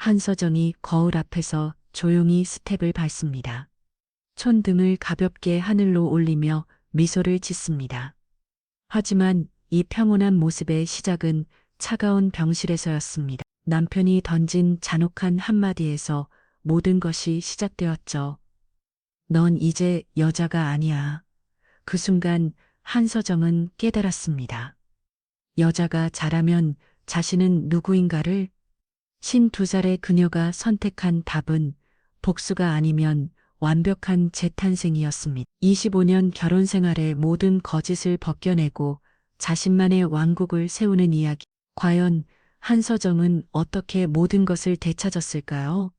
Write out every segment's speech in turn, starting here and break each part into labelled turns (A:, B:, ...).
A: 한서정이 거울 앞에서 조용히 스텝을 밟습니다. 손등을 가볍게 하늘로 올리며 미소를 짓습니다. 하지만 이 평온한 모습의 시작은 차가운 병실에서였습니다. 남편이 던진 잔혹한 한마디에서 모든 것이 시작되었죠. 넌 이제 여자가 아니야. 그 순간 한서정은 깨달았습니다. 여자가 자라면 자신은 누구인가를 신두 살의 그녀가 선택한 답은 복수가 아니면 완벽한 재탄생이었습니다. 25년 결혼 생활의 모든 거짓을 벗겨내고 자신만의 왕국을 세우는 이야기. 과연 한서정은 어떻게 모든 것을 되찾았을까요?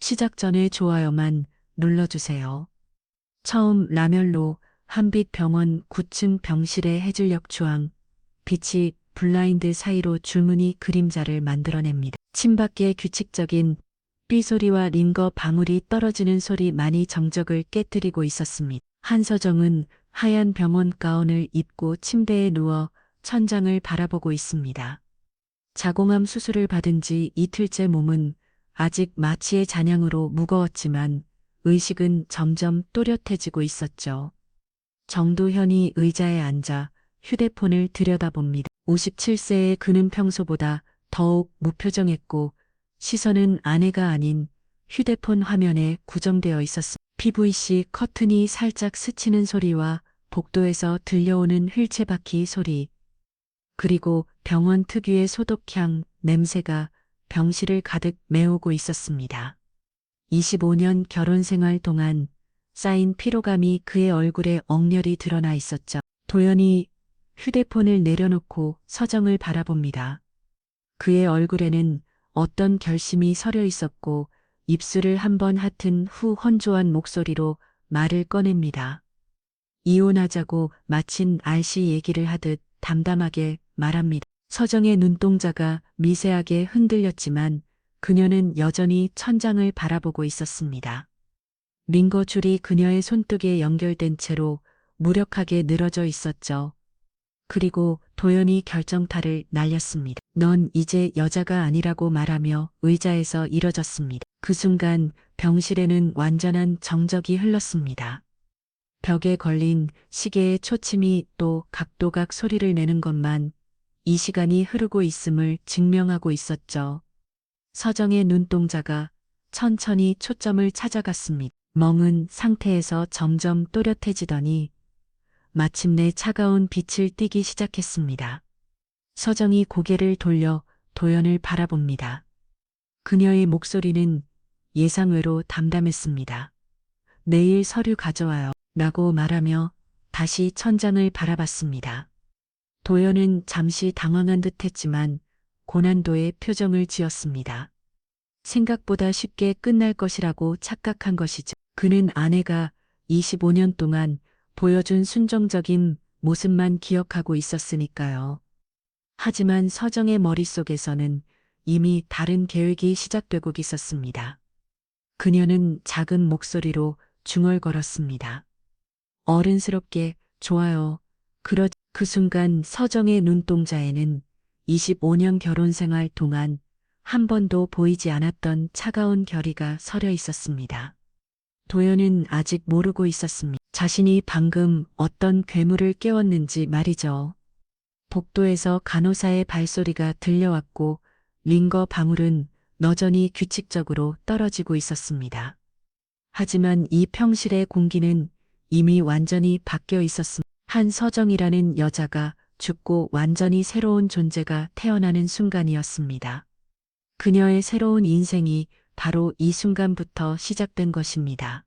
A: 시작 전에 좋아요만 눌러주세요. 처음 라멜로 한빛 병원 9층 병실의 해질녘 주황, 빛이 블라인드 사이로 줄무늬 그림자를 만들어냅니다. 침밖의 규칙적인 삐소리와 링거 방울이 떨어지는 소리만이 정적을 깨뜨리고 있었습니다. 한서정은 하얀 병원 가운을 입고 침대에 누워 천장을 바라보고 있습니다. 자궁암 수술을 받은 지 이틀째 몸은 아직 마취의 잔향으로 무거웠지만 의식은 점점 또렷해지고 있었죠. 정도현이 의자에 앉아 휴대폰을 들여다봅니다. 57세의 그는 평소보다 더욱 무표정했고 시선은 아내가 아닌 휴대폰 화면에 구정되어 있었습니다. PVC 커튼이 살짝 스치는 소리와 복도에서 들려오는 휠체바퀴 소리, 그리고 병원 특유의 소독향, 냄새가 병실을 가득 메우고 있었습니다. 25년 결혼 생활 동안 쌓인 피로감이 그의 얼굴에 억렬히 드러나 있었죠. 도연이 휴대폰을 내려놓고 서정을 바라봅니다. 그의 얼굴에는 어떤 결심이 서려 있었고 입술을 한번 핫은 후 헌조한 목소리로 말을 꺼냅니다. 이혼하자고 마친 알씨 얘기를 하듯 담담하게 말합니다. 서정의 눈동자가 미세하게 흔들렸지만 그녀는 여전히 천장을 바라보고 있었습니다. 링거 줄이 그녀의 손등에 연결된 채로 무력하게 늘어져 있었죠. 그리고 도연이 결정타를 날렸습니다. 넌 이제 여자가 아니라고 말하며 의자에서 일어졌습니다. 그 순간 병실에는 완전한 정적이 흘렀습니다. 벽에 걸린 시계의 초침이 또 각도각 소리를 내는 것만 이 시간이 흐르고 있음을 증명하고 있었죠. 서정의 눈동자가 천천히 초점을 찾아갔습니다. 멍은 상태에서 점점 또렷해지더니 마침내 차가운 빛을 띠기 시작했습니다. 서정이 고개를 돌려 도연을 바라봅니다. 그녀의 목소리는 예상외로 담담했습니다. 내일 서류 가져와요. 라고 말하며 다시 천장을 바라봤습니다. 도연은 잠시 당황한 듯 했지만 고난도의 표정을 지었습니다. 생각보다 쉽게 끝날 것이라고 착각한 것이죠. 그는 아내가 25년 동안 보여준 순정적인 모습만 기억하고 있었으니까요. 하지만 서정의 머릿속에서는 이미 다른 계획이 시작되고 있었습니다. 그녀는 작은 목소리로 중얼거렸습니다. 어른스럽게 좋아요. 그러 그 순간 서정의 눈동자에는 25년 결혼 생활 동안 한 번도 보이지 않았던 차가운 결의가 서려 있었습니다. 도연은 아직 모르고 있었습니다. 자신이 방금 어떤 괴물을 깨웠는지 말이죠. 복도에서 간호사의 발소리가 들려왔고 링거 방울은 여전히 규칙적으로 떨어지고 있었습니다. 하지만 이 평실의 공기는 이미 완전히 바뀌어 있었습니다. 한 서정이라는 여자가 죽고 완전히 새로운 존재가 태어나는 순간이었습니다. 그녀의 새로운 인생이 바로 이 순간부터 시작된 것입니다.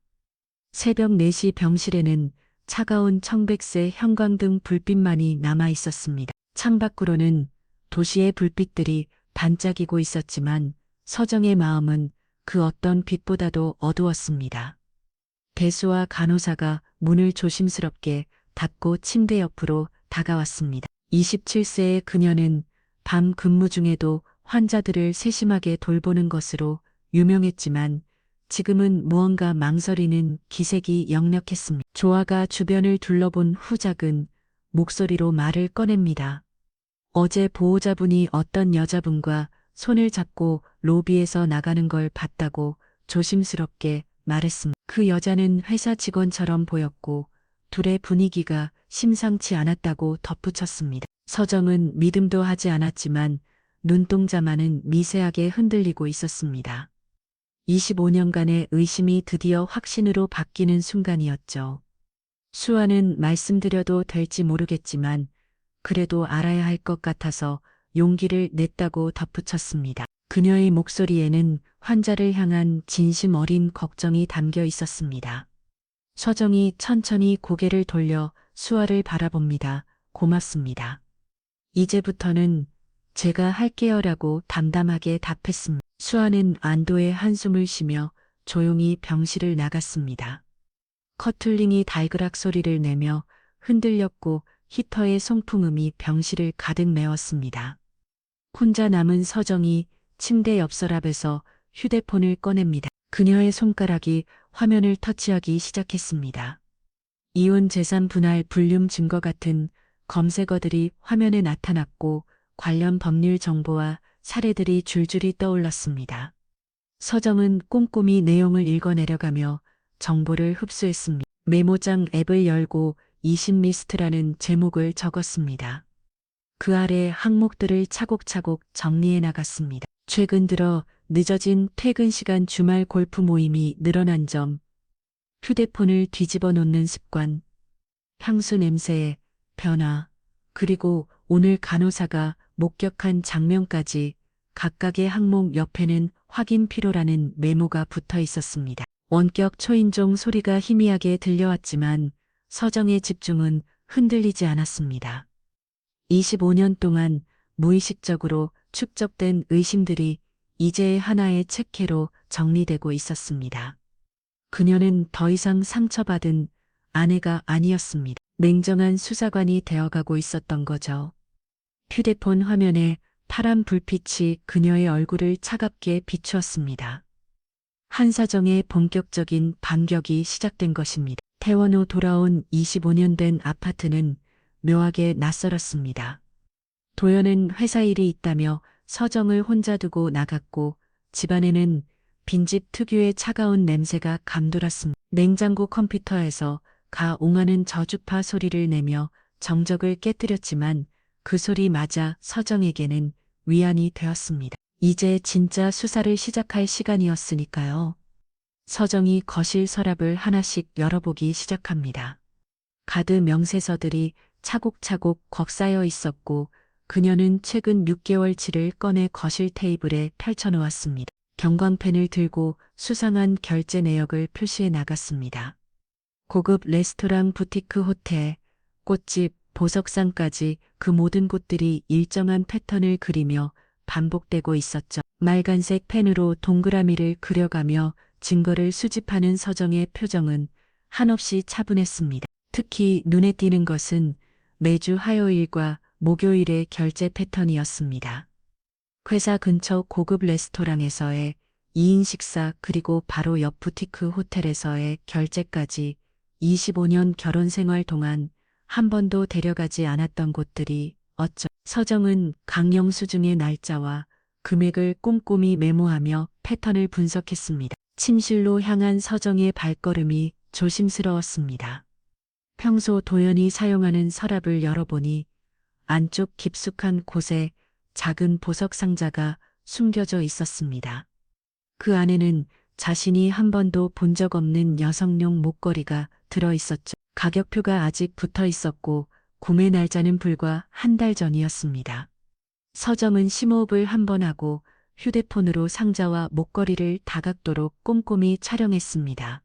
A: 새벽 4시 병실에는 차가운 청백색 형광등 불빛만이 남아 있었습니다. 창밖으로는 도시의 불빛들이 반짝이고 있었지만 서정의 마음은 그 어떤 빛보다도 어두웠습니다. 배수와 간호사가 문을 조심스럽게 닫고 침대 옆으로 다가왔습니다. 27세의 그녀는 밤 근무 중에도 환자들을 세심하게 돌보는 것으로 유명했지만 지금은 무언가 망설이는 기색이 역력했습니다. 조아가 주변을 둘러본 후 작은 목소리로 말을 꺼냅니다. 어제 보호자분이 어떤 여자분과 손을 잡고 로비에서 나가는 걸 봤다고 조심스럽게 말했습니다. 그 여자는 회사 직원처럼 보였고 둘의 분위기가 심상치 않았다고 덧붙였습니다. 서정은 믿음도 하지 않았지만 눈동자만은 미세하게 흔들리고 있었습니다. 25년간의 의심이 드디어 확신으로 바뀌는 순간이었죠. 수아는 말씀드려도 될지 모르겠지만 그래도 알아야 할 것 같아서 용기를 냈다고 덧붙였습니다. 그녀의 목소리에는 환자를 향한 진심 어린 걱정이 담겨 있었습니다. 서정이 천천히 고개를 돌려 수아를 바라봅니다. 고맙습니다. 이제부터는 제가 할게요라고 담담하게 답했습니다. 수아는 안도의 한숨을 쉬며 조용히 병실을 나갔습니다. 커틀링이 달그락 소리를 내며 흔들렸고 히터의 송풍음이 병실을 가득 메웠습니다. 혼자 남은 서정이 침대 옆 서랍에서 휴대폰을 꺼냅니다. 그녀의 손가락이 화면을 터치하기 시작했습니다. 이혼 재산 분할 불륨 증거 같은 검색어들이 화면에 나타났고 관련 법률 정보와 사례들이 줄줄이 떠올랐습니다. 서정은 꼼꼼히 내용을 읽어내려가며 정보를 흡수했습니다. 메모장 앱을 열고 20리스트라는 제목을 적었습니다. 그 아래 항목들을 차곡차곡 정리해 나갔습니다. 최근 들어 늦어진 퇴근 시간 주말 골프 모임이 늘어난 점, 휴대폰을 뒤집어 놓는 습관, 향수 냄새의 변화, 그리고 오늘 간호사가 목격한 장면까지 각각의 항목 옆에는 확인 필요라는 메모가 붙어 있었습니다. 원격 초인종 소리가 희미하게 들려왔지만 서정의 집중은 흔들리지 않았습니다. 25년 동안 무의식적으로 축적된 의심들이 이제 하나의 책회로 정리되고 있었습니다. 그녀는 더 이상 상처받은 아내가 아니었습니다. 냉정한 수사관이 되어가고 있었던 거죠. 휴대폰 화면에 파란 불빛이 그녀의 얼굴을 차갑게 비추었습니다. 한사정의 본격적인 반격이 시작된 것입니다. 후 돌아온 25년 된 아파트는 묘하게 낯설었습니다. 도연은 회사 일이 있다며 서정을 혼자 두고 나갔고 집안에는 빈집 특유의 차가운 냄새가 감돌았습니다. 냉장고 컴퓨터에서 가 옹하는 저주파 소리를 내며 정적을 깨뜨렸지만 그 소리마저 서정에게는 위안이 되었습니다. 이제 진짜 수사를 시작할 시간이었으니까요. 서정이 거실 서랍을 하나씩 열어보기 시작합니다. 가드 명세서들이 차곡차곡 걷쌓여 있었고 그녀는 최근 6개월치를 꺼내 거실 테이블에 펼쳐놓았습니다. 경광펜을 들고 수상한 결제 내역을 표시해 나갔습니다. 고급 레스토랑 부티크 호텔, 꽃집, 보석상까지 그 모든 곳들이 일정한 패턴을 그리며 반복되고 있었죠. 말간색 펜으로 동그라미를 그려가며 증거를 수집하는 서정의 표정은 한없이 차분했습니다. 특히 눈에 띄는 것은 매주 화요일과 목요일의 결제 패턴이었습니다. 회사 근처 고급 레스토랑에서의 2인 식사 그리고 바로 옆 부티크 호텔에서의 결제까지 25년 결혼 생활 동안 한 번도 데려가지 않았던 곳들이 어쩌. 서정은 강영수 중의 날짜와 금액을 꼼꼼히 메모하며 패턴을 분석했습니다. 침실로 향한 서정의 발걸음이 조심스러웠습니다. 평소 도연이 사용하는 서랍을 열어보니 안쪽 깊숙한 곳에 작은 보석 상자가 숨겨져 있었습니다. 그 안에는 자신이 한 번도 본 적 없는 여성용 목걸이가 들어 있었죠. 가격표가 아직 붙어 있었고 구매 날짜는 불과 한 달 전이었습니다. 서정은 심호흡을 한 번 하고 휴대폰으로 상자와 목걸이를 다각도로 꼼꼼히 촬영했습니다.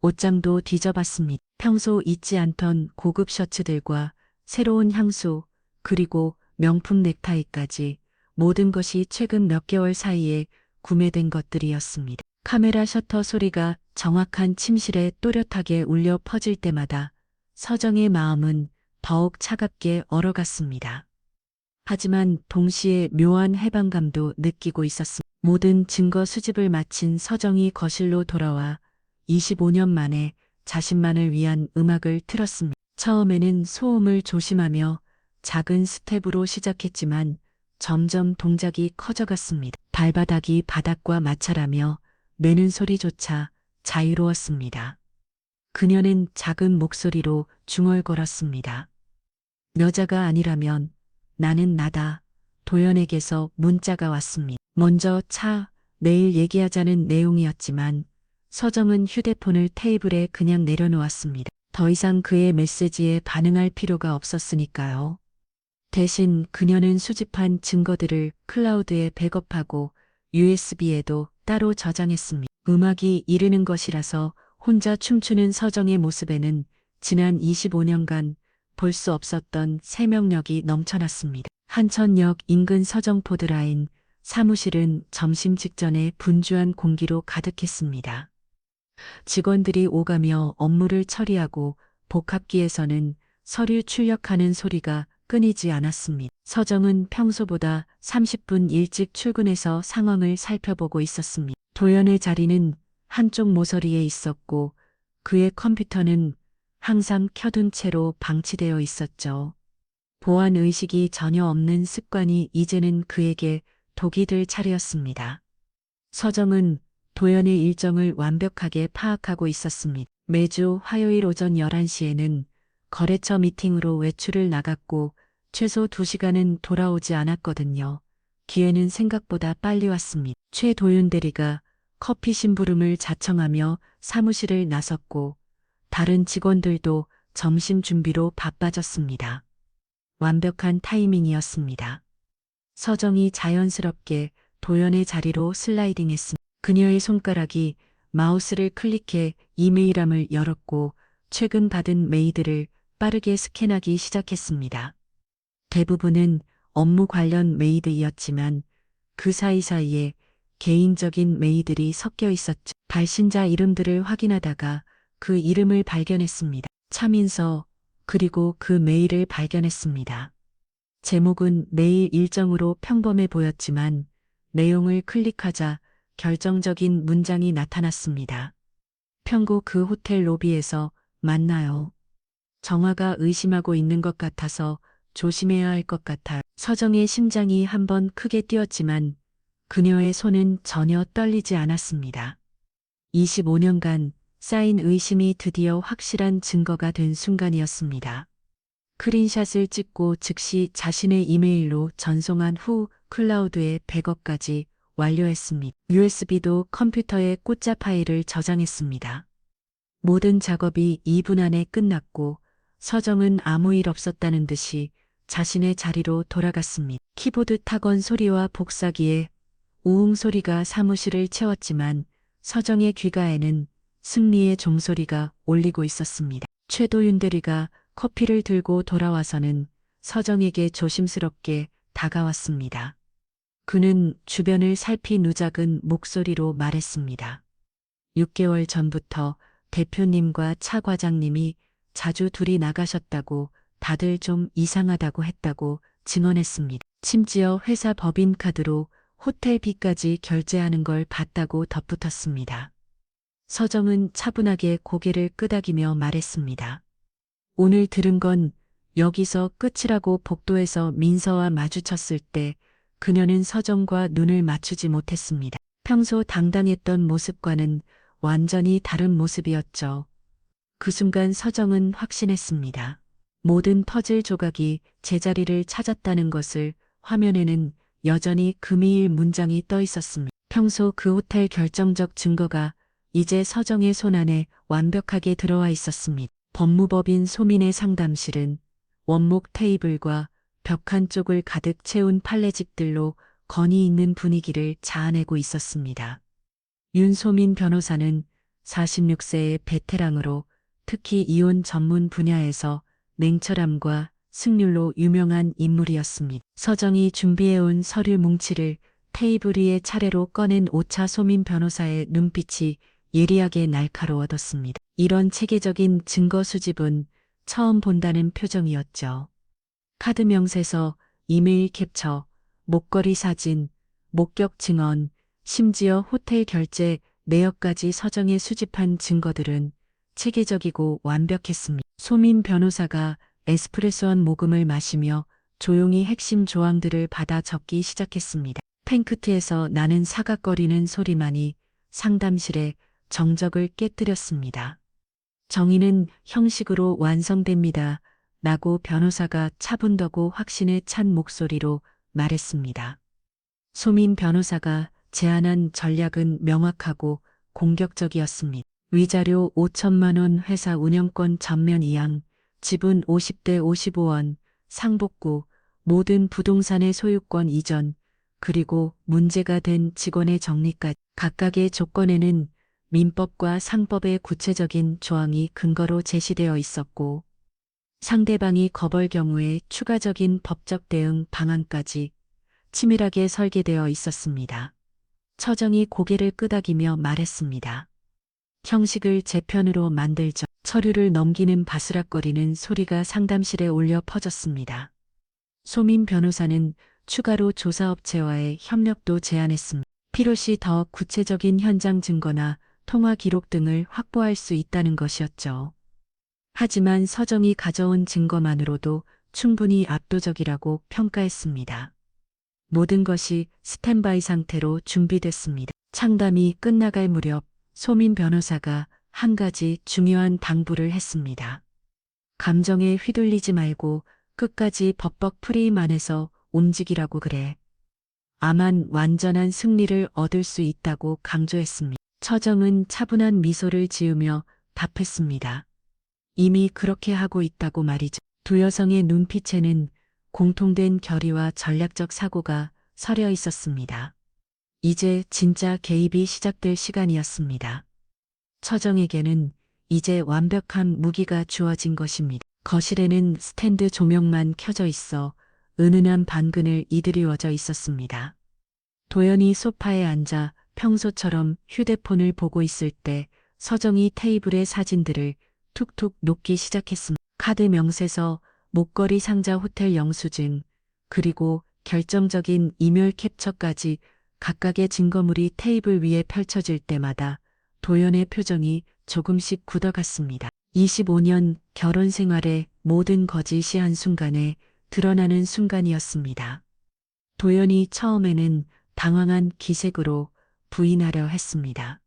A: 옷장도 뒤져봤습니다. 평소 잊지 않던 고급 셔츠들과 새로운 향수, 그리고 명품 넥타이까지 모든 것이 최근 몇 개월 사이에 구매된 것들이었습니다. 카메라 셔터 소리가 정확한 침실에 또렷하게 울려 퍼질 때마다 서정의 마음은 더욱 차갑게 얼어갔습니다. 하지만 동시에 묘한 해방감도 느끼고 있었습니다. 모든 증거 수집을 마친 서정이 거실로 돌아와 25년 만에 자신만을 위한 음악을 틀었습니다. 처음에는 소음을 조심하며 작은 스텝으로 시작했지만 점점 동작이 커져갔습니다. 발바닥이 바닥과 마찰하며 매는 소리조차 자유로웠습니다. 그녀는 작은 목소리로 중얼거렸습니다. 여자가 아니라면 나는 나다. 도연에게서 문자가 왔습니다. 먼저 차, 내일 얘기하자는 내용이었지만 서정은 휴대폰을 테이블에 그냥 내려놓았습니다. 더 이상 그의 메시지에 반응할 필요가 없었으니까요. 대신 그녀는 수집한 증거들을 클라우드에 백업하고 USB에도 따로 저장했습니다. 음악이 이르는 것이라서 혼자 춤추는 서정의 모습에는 지난 25년간 볼 수 없었던 생명력이 넘쳐났습니다. 한천역 인근 서정포드라인 사무실은 점심 직전에 분주한 공기로 가득했습니다. 직원들이 오가며 업무를 처리하고 복합기에서는 서류 출력하는 소리가 끊이지 않았습니다. 서정은 평소보다 30분 일찍 출근해서 상황을 살펴보고 있었습니다. 도연의 자리는 한쪽 모서리에 있었고 그의 컴퓨터는 항상 켜둔 채로 방치되어 있었죠. 보안 의식이 전혀 없는 습관이 이제는 그에게 독이 될 차례였습니다. 서정은 도연의 일정을 완벽하게 파악하고 있었습니다. 매주 화요일 오전 11시에는 거래처 미팅으로 외출을 나갔고 최소 2시간은 돌아오지 않았거든요. 기회는 생각보다 빨리 왔습니다. 최도윤 대리가 커피 심부름을 자청하며 사무실을 나섰고 다른 직원들도 점심 준비로 바빠졌습니다. 완벽한 타이밍이었습니다. 서정이 자연스럽게 도연의 자리로 슬라이딩했습니다. 그녀의 손가락이 마우스를 클릭해 이메일함을 열었고 최근 받은 메일들을 빠르게 스캔하기 시작했습니다. 대부분은 업무 관련 메일이었지만 그 사이사이에 개인적인 메일들이 섞여 있었죠. 발신자 이름들을 확인하다가 그 이름을 발견했습니다. 차민서 그리고 그 메일을 발견했습니다. 제목은 내일 일정으로 평범해 보였지만 내용을 클릭하자 결정적인 문장이 나타났습니다. 평고 그 호텔 로비에서 만나요. 정화가 의심하고 있는 것 같아서 조심해야 할 것 같아. 서정의 심장이 한번 크게 뛰었지만 그녀의 손은 전혀 떨리지 않았습니다. 25년간 쌓인 의심이 드디어 확실한 증거가 된 순간이었습니다. 크린샷을 찍고 즉시 자신의 이메일로 전송한 후 클라우드에 백업까지 완료했습니다. USB도 컴퓨터에 꽃자 파일을 저장했습니다. 모든 작업이 2분 안에 끝났고 서정은 아무 일 없었다는 듯이 자신의 자리로 돌아갔습니다. 키보드 타건 소리와 복사기에 우웅 소리가 사무실을 채웠지만 서정의 귀가에는 승리의 종소리가 울리고 있었습니다. 최도윤 대리가 커피를 들고 돌아와서는 서정에게 조심스럽게 다가왔습니다. 그는 주변을 살피 누작은 목소리로 말했습니다. 6개월 전부터 대표님과 차 과장님이 자주 둘이 나가셨다고 다들 좀 이상하다고 했다고 증언했습니다. 심지어 회사 법인카드로 호텔비까지 결제하는 걸 봤다고 덧붙였습니다. 서정은 차분하게 고개를 끄덕이며 말했습니다. 오늘 들은 건 여기서 끝이라고 복도에서 민서와 마주쳤을 때 그녀는 서정과 눈을 맞추지 못했습니다. 평소 당당했던 모습과는 완전히 다른 모습이었죠. 그 순간 서정은 확신했습니다. 모든 퍼즐 조각이 제자리를 찾았다는 것을 화면에는 여전히 금이일 문장이 떠 있었습니다. 평소 그 호텔 결정적 증거가 이제 서정의 손안에 완벽하게 들어와 있었습니다. 법무법인 소민의 상담실은 원목 테이블과 벽 한쪽을 가득 채운 판례집들로 건이 있는 분위기를 자아내고 있었습니다. 윤소민 변호사는 46세의 베테랑으로 특히 이혼 전문 분야에서 냉철함과 승률로 유명한 인물이었습니다. 서정이 준비해온 서류 뭉치를 테이블 위에 차례로 꺼낸 오차 소민 변호사의 눈빛이 예리하게 날카로워졌습니다. 이런 체계적인 증거 수집은 처음 본다는 표정이었죠. 카드 명세서, 이메일 캡처, 목걸이 사진, 목격 증언, 심지어 호텔 결제 내역까지 서정에 수집한 증거들은 체계적이고 완벽했습니다. 소민 변호사가 에스프레소 한 모금을 마시며 조용히 핵심 조항들을 받아 적기 시작했습니다. 팽크트에서 나는 사각거리는 소리만이 상담실의 정적을 깨뜨렸습니다. 정의는 형식으로 완성됩니다. 라고 변호사가 차분더고 확신에 찬 목소리로 말했습니다. 소민 변호사가 제안한 전략은 명확하고 공격적이었습니다. 위자료 5천만 원 회사 운영권 전면 이양, 지분 50대 55원, 상복구, 모든 부동산의 소유권 이전, 그리고 문제가 된 직원의 정리까지 각각의 조건에는 민법과 상법의 구체적인 조항이 근거로 제시되어 있었고 상대방이 거벌 경우에 추가적인 법적 대응 방안까지 치밀하게 설계되어 있었습니다. 처정이 고개를 끄덕이며 말했습니다. 형식을 제 편으로 만들죠. 서류를 넘기는 바스락거리는 소리가 상담실에 울려 퍼졌습니다. 소민 변호사는 추가로 조사업체와의 협력도 제안했습니다. 필요시 더 구체적인 현장 증거나 통화 기록 등을 확보할 수 있다는 것이었죠. 하지만 서정이 가져온 증거만으로도 충분히 압도적이라고 평가했습니다. 모든 것이 스탠바이 상태로 준비됐습니다. 창담이 끝나갈 무렵 소민 변호사가 한 가지 중요한 당부를 했습니다. 감정에 휘둘리지 말고 끝까지 법법 프레임 안에서 움직이라고 그래. 아만 완전한 승리를 얻을 수 있다고 강조했습니다. 처정은 차분한 미소를 지으며 답했습니다. 이미 그렇게 하고 있다고 말이죠. 두 여성의 눈빛에는 공통된 결의와 전략적 사고가 서려 있었습니다. 이제 진짜 개입이 시작될 시간이었습니다. 처정에게는 이제 완벽한 무기가 주어진 것입니다. 거실에는 스탠드 조명만 켜져 있어 은은한 반근을 이들이워져 있었습니다. 도연이 소파에 앉아 평소처럼 휴대폰을 보고 있을 때 서정이 테이블의 사진들을 툭툭 놓기 시작했습니다. 카드 명세서, 목걸이 상자 호텔 영수증, 그리고 결정적인 이멸 캡처까지 각각의 증거물이 테이블 위에 펼쳐질 때마다 도연의 표정이 조금씩 굳어갔습니다. 25년 결혼 생활의 모든 거짓이 한순간에 드러나는 순간이었습니다. 도연이 처음에는 당황한 기색으로 부인하려 했습니다.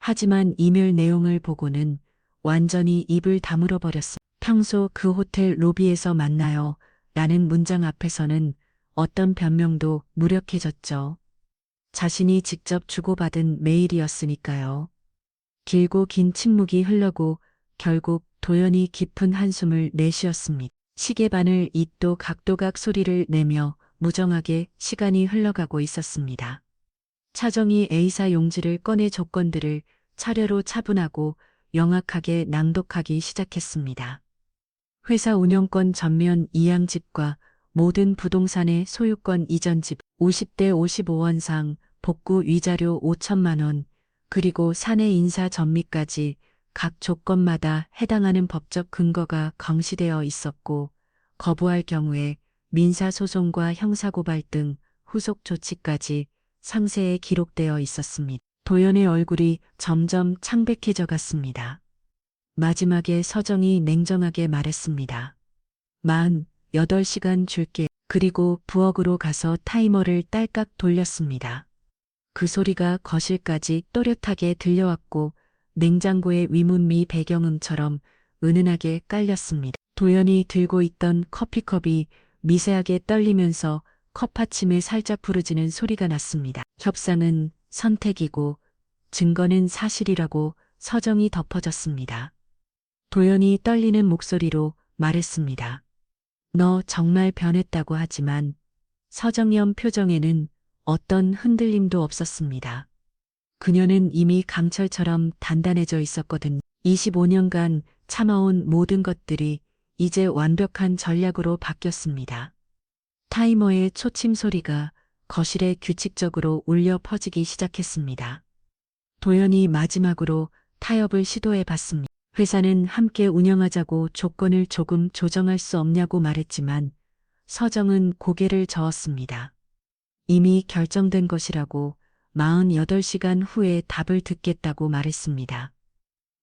A: 하지만 이메일 내용을 보고는 완전히 입을 다물어 버렸습니다. 평소 그 호텔 로비에서 만나요. 라는 문장 앞에서는 어떤 변명도 무력해졌죠. 자신이 직접 주고받은 메일이었으니까요. 길고 긴 침묵이 흘러고 결국 도연이 깊은 한숨을 내쉬었습니다. 시계바늘 잇도 각도각 소리를 내며 무정하게 시간이 흘러가고 있었습니다. 차정이 A사 용지를 꺼내 조건들을 차례로 차분하고 명확하게 낭독하기 시작했습니다. 회사 운영권 전면 이양집과 모든 부동산의 소유권 이전 집 50대 55원상 복구 위자료 5천만 원 그리고 사내 인사 전미까지 각 조건마다 해당하는 법적 근거가 강시되어 있었고 거부할 경우에 민사소송과 형사고발 등 후속 조치까지 상세에 기록되어 있었습니다. 도연의 얼굴이 점점 창백해져 갔습니다. 마지막에 서정이 냉정하게 말했습니다. 만 8시간 줄게. 그리고 부엌으로 가서 타이머를 딸깍 돌렸습니다. 그 소리가 거실까지 또렷하게 들려왔고 냉장고의 위문미 배경음처럼 은은하게 깔렸습니다. 도연이 들고 있던 커피컵이 미세하게 떨리면서 컵받침에 살짝 부르지는 소리가 났습니다. 협상은 선택이고 증거는 사실이라고 서정이 덮어졌습니다. 도연이 떨리는 목소리로 말했습니다. 너 정말 변했다고 하지만 서정연 표정에는 어떤 흔들림도 없었습니다. 그녀는 이미 강철처럼 단단해져 있었거든. 25년간 참아온 모든 것들이 이제 완벽한 전략으로 바뀌었습니다. 타이머의 초침 소리가 거실에 규칙적으로 울려 퍼지기 시작했습니다. 도연이 마지막으로 타협을 시도해 봤습니다. 회사는 함께 운영하자고 조건을 조금 조정할 수 없냐고 말했지만 서정은 고개를 저었습니다. 이미 결정된 것이라고 48시간 후에 답을 듣겠다고 말했습니다.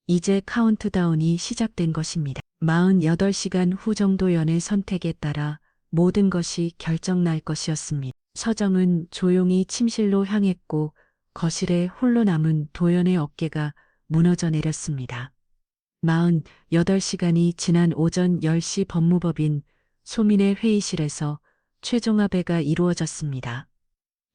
A: 이제 카운트다운이 시작된 것입니다. 48시간 후 정도연의 선택에 따라 모든 것이 결정날 것이었습니다. 서정은 조용히 침실로 향했고 거실에 홀로 남은 도연의 어깨가 무너져 내렸습니다. 48시간이 지난 오전 10시 법무법인 소민의 회의실에서 최종 합의가 이루어졌습니다.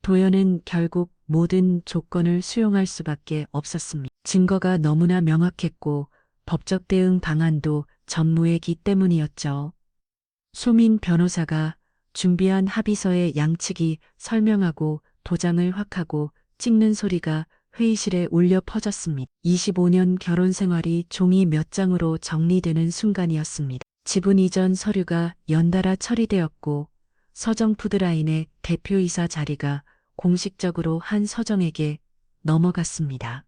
A: 도연은 결국 모든 조건을 수용할 수밖에 없었습니다. 증거가 너무나 명확했고 법적 대응 방안도 전무했기 때문이었죠. 소민 변호사가 준비한 합의서의 양측이 설명하고 도장을 확 하고 찍는 소리가 회의실에 울려 퍼졌습니다. 25년 결혼 생활이 종이 몇 장으로 정리되는 순간이었습니다. 지분 이전 서류가 연달아 처리되었고 서정 푸드라인의 대표이사 자리가 공식적으로 한 서정에게 넘어갔습니다.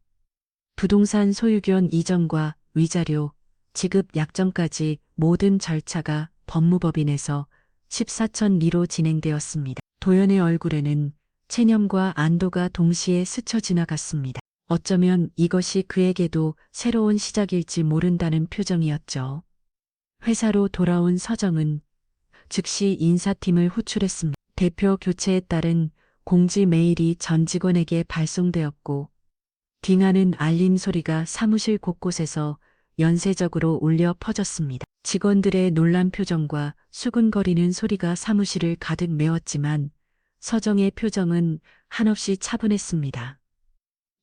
A: 부동산 소유권 이전과 위자료, 지급 약정까지 모든 절차가 법무법인에서 14천 리로 진행되었습니다. 도연의 얼굴에는 체념과 안도가 동시에 스쳐 지나갔습니다. 어쩌면 이것이 그에게도 새로운 시작일지 모른다는 표정이었죠. 회사로 돌아온 서정은 즉시 인사팀을 호출했습니다. 대표 교체에 따른 공지 메일이 전 직원에게 발송되었고 빙하는 알림 소리가 사무실 곳곳에서 연쇄적으로 울려 퍼졌습니다. 직원들의 놀란 표정과 수근거리는 소리가 사무실을 가득 메웠지만 서정의 표정은 한없이 차분했습니다.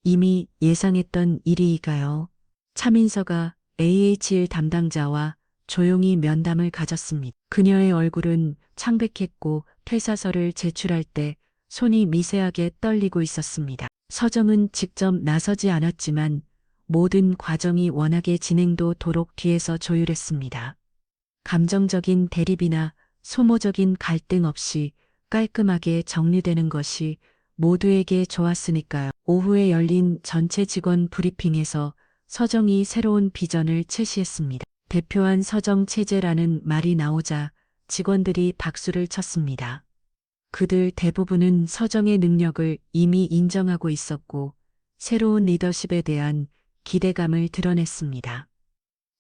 A: 이미 예상했던 일이니까요. 차민서가 AH1 담당자와 조용히 면담을 가졌습니다. 그녀의 얼굴은 창백했고 퇴사서를 제출할 때 손이 미세하게 떨리고 있었습니다. 서정은 직접 나서지 않았지만 모든 과정이 원하게 진행도 도록 뒤에서 조율했습니다. 감정적인 대립이나 소모적인 갈등 없이 깔끔하게 정리되는 것이 모두에게 좋았으니까요. 오후에 열린 전체 직원 브리핑에서 서정이 새로운 비전을 제시했습니다. 대표한 서정 체제라는 말이 나오자 직원들이 박수를 쳤습니다. 그들 대부분은 서정의 능력을 이미 인정하고 있었고 새로운 리더십에 대한 기대감을 드러냈습니다.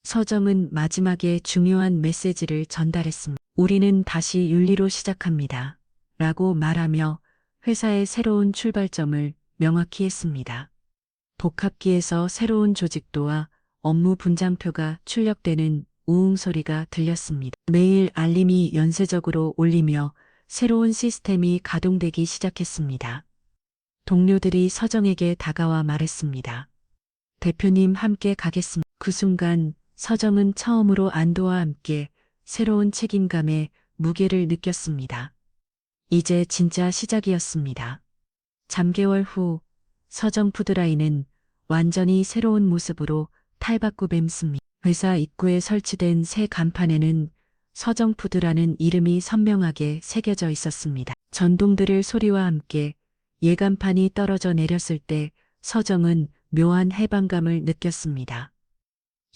A: 서정은 마지막에 중요한 메시지를 전달했습니다. 우리는 다시 윤리로 시작합니다. 라고 말하며 회사의 새로운 출발점을 명확히 했습니다. 복합기에서 새로운 조직도와 업무 분장표가 출력되는 우웅 소리가 들렸습니다. 매일 알림이 연쇄적으로 울리며 새로운 시스템이 가동되기 시작했습니다. 동료들이 서정에게 다가와 말했습니다. 대표님 함께 가겠습니다. 그 순간 서정은 처음으로 안도와 함께 새로운 책임감의 무게를 느꼈습니다. 이제 진짜 시작이었습니다. 잠개월 후 서정 푸드라인은 완전히 새로운 모습으로 탈바꿈했습니다. 회사 입구에 설치된 새 간판에는 서정 푸드라는 이름이 선명하게 새겨져 있었습니다. 전동들의 소리와 함께 예간판이 떨어져 내렸을 때 서정은 묘한 해방감을 느꼈습니다.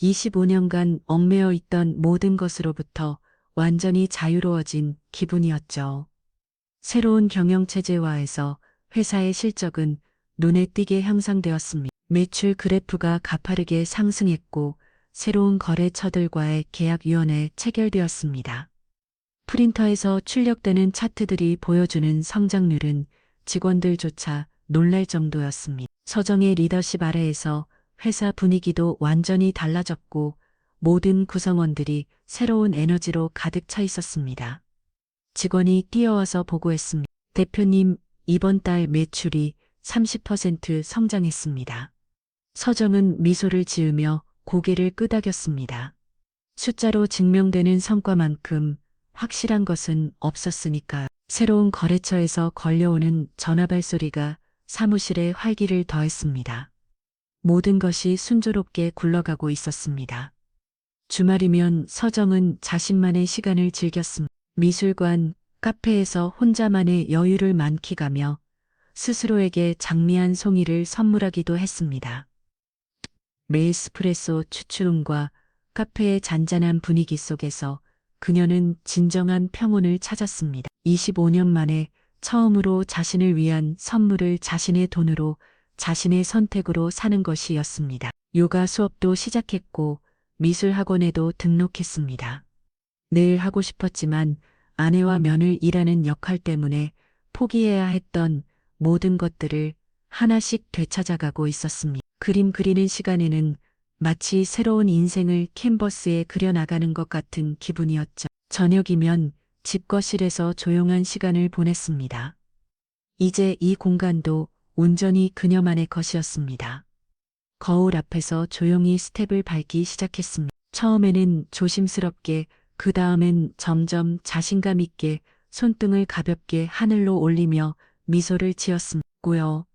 A: 25년간 얽매여 있던 모든 것으로부터 완전히 자유로워진 기분이었죠. 새로운 경영체제화에서 회사의 실적은 눈에 띄게 향상되었습니다. 매출 그래프가 가파르게 상승했고 새로운 거래처들과의 계약위원회 체결되었습니다. 프린터에서 출력되는 차트들이 보여주는 성장률은 직원들조차 놀랄 정도였습니다. 서정의 리더십 아래에서 회사 분위기도 완전히 달라졌고 모든 구성원들이 새로운 에너지로 가득 차 있었습니다. 직원이 뛰어와서 보고했습니다. 대표님, 이번 달 매출이 30% 성장했습니다. 서정은 미소를 지으며 고개를 끄덕였습니다. 숫자로 증명되는 성과만큼 확실한 것은 없었으니까 새로운 거래처에서 걸려오는 전화 발 소리가 사무실에 활기를 더했습니다. 모든 것이 순조롭게 굴러가고 있었습니다. 주말이면 서정은 자신만의 시간을 즐겼습니다. 미술관, 카페에서 혼자만의 여유를 만끽하며 스스로에게 장미한 송이를 선물하기도 했습니다. 매일 스프레소 추출음과 카페의 잔잔한 분위기 속에서 그녀는 진정한 평온을 찾았습니다. 25년 만에 처음으로 자신을 위한 선물을 자신의 돈으로 자신의 선택으로 사는 것이었습니다. 요가 수업도 시작했고 미술 학원에도 등록했습니다. 늘 하고 싶었지만 아내와 며느리라는 역할 때문에 포기해야 했던 모든 것들을 하나씩 되찾아가고 있었습니다. 그림 그리는 시간에는 마치 새로운 인생을 캔버스에 그려나가는 것 같은 기분이었죠. 저녁이면 집 거실에서 조용한 시간을 보냈습니다. 이제 이 공간도 온전히 그녀만의 것이었습니다. 거울 앞에서 조용히 스텝을 밟기 시작했습니다. 처음에는 조심스럽게, 그 다음엔 점점 자신감 있게 손등을 가볍게 하늘로 올리며 미소를 지었습니다고요.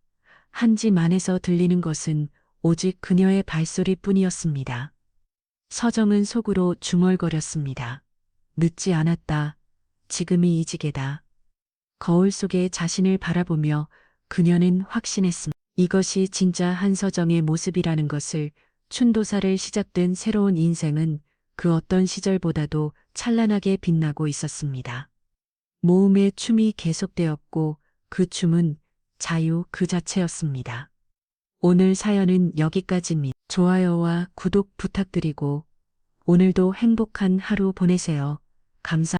A: 한 집 안에서 들리는 것은 오직 그녀의 발소리 뿐이었습니다. 서정은 속으로 중얼거렸습니다. 늦지 않았다. 지금이 이 지게다. 거울 속에 자신을 바라보며 그녀는 확신했습니다. 이것이 진짜 한서정의 모습이라는 것을 춘도사를 시작된 새로운 인생은 그 어떤 시절보다도 찬란하게 빛나고 있었습니다. 모음의 춤이 계속되었고 그 춤은 자유 그 자체였습니다. 오늘 사연은 여기까지입니다. 좋아요와 구독 부탁드리고 오늘도 행복한 하루 보내세요. 감사